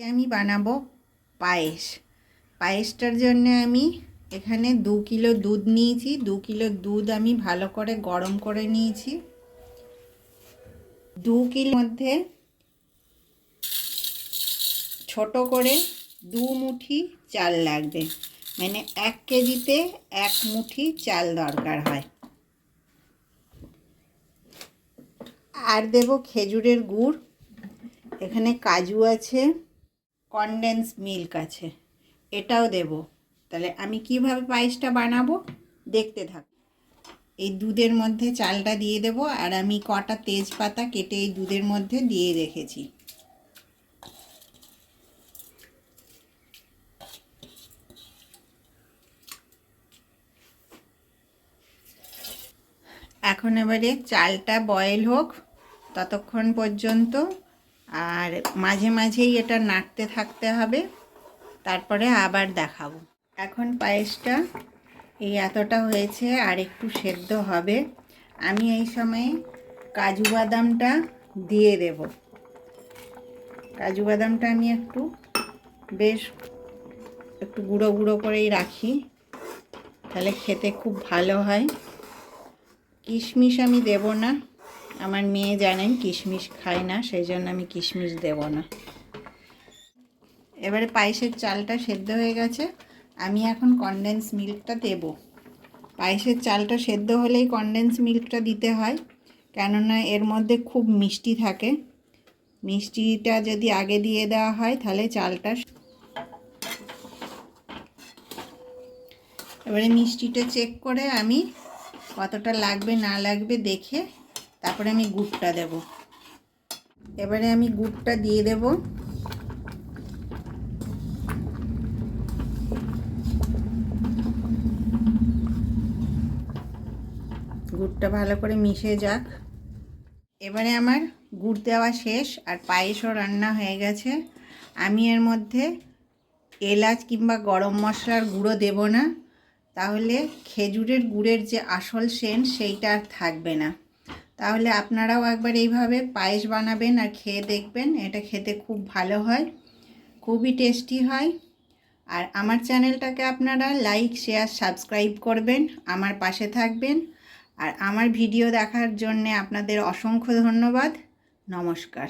আজকে আমি বানাবো পায়েস। পায়েসটার জন্য আমি এখানে দু কিলো দুধ নিয়েছি। দু কিলো দুধ আমি ভালো করে গরম করে নিয়েছি। দু কিলোর মধ্যে ছোট করে দু মুঠি চাল লাগবে। মানে এক কেজিতে এক মুঠি চাল দরকার হয়। আর দেব খেজুরের গুড়। এখানে কাজু আছে। কনডেন্স মিল্ক আছে। এটাও দেব। তাহলে আমি কীভাবে পায়েসটা বানাবো? দেখতে থাক। এই দুধের মধ্যে চালটা দিয়ে দেব আর আমি কটা তেজপাতা কেটে এই দুধের মধ্যে দিয়ে রেখেছি। এখন এবারে চালটা বয়েল হোক, ততক্ষণ পর্যন্ত আর মাঝে মাঝেই এটা নাড়তে থাকতে হবে। তারপরে আবার দেখাবো। এখন পায়েসটা এই এতটা হয়েছে আর একটু সেদ্ধ হবে। আমি এই সময়ে কাজু বাদামটা দিয়ে দেব। কাজু বাদামটা আমি একটু বেশ একটু গুঁড়ো গুঁড়ো করেই রাখি। তাহলে খেতে খুব ভালো হয়। কিশমিশ আমি দেব না। আমার মেয়ে জানেন কিশমিশ খায় না, সেই জন্য আমি কিশমিশ দেব না। এবারে পায়েসের চালটা সেদ্ধ হয়ে গেছে। আমি এখন কনডেন্স মিল্কটা দেব। পায়েসের চালটা সেদ্ধ হলেই কনডেন্স মিল্কটা দিতে হয়, কেননা এর মধ্যে খুব মিষ্টি থাকে। মিষ্টিটা যদি আগে দিয়ে দেওয়া হয়, তাহলে চালটা এবারে মিষ্টিটা চেক করে আমি কতটা লাগবে না লাগবে দেখে তারপরে আমি গুড়টা দেব। এবারে আমি গুড়টা দিয়ে দেব। গুড়টা ভালো করে মিশে যাক। এবারে আমার গুড় দেওয়া শেষ, আর পায়েসও রান্না হয়ে গেছে। আমি এর মধ্যে এলাচ কিংবা গরম মশলার গুঁড়ো দেব না। তাহলে খেজুরের গুড়ের যে আসল সেন্ট, সেইটা আর থাকবে না। তাহলে আপনারাও একবার এইভাবে পায়েস বানাবেন আর খেয়ে দেখবেন, এটা খেতে খুব ভালো হয়, খুবই টেস্টি হয়। আর আমার চ্যানেলটাকে আপনারা লাইক, শেয়ার, সাবস্ক্রাইব করবেন, আমার পাশে থাকবেন। আর আমার ভিডিও দেখার জন্যে আপনাদের অসংখ্য ধন্যবাদ। নমস্কার।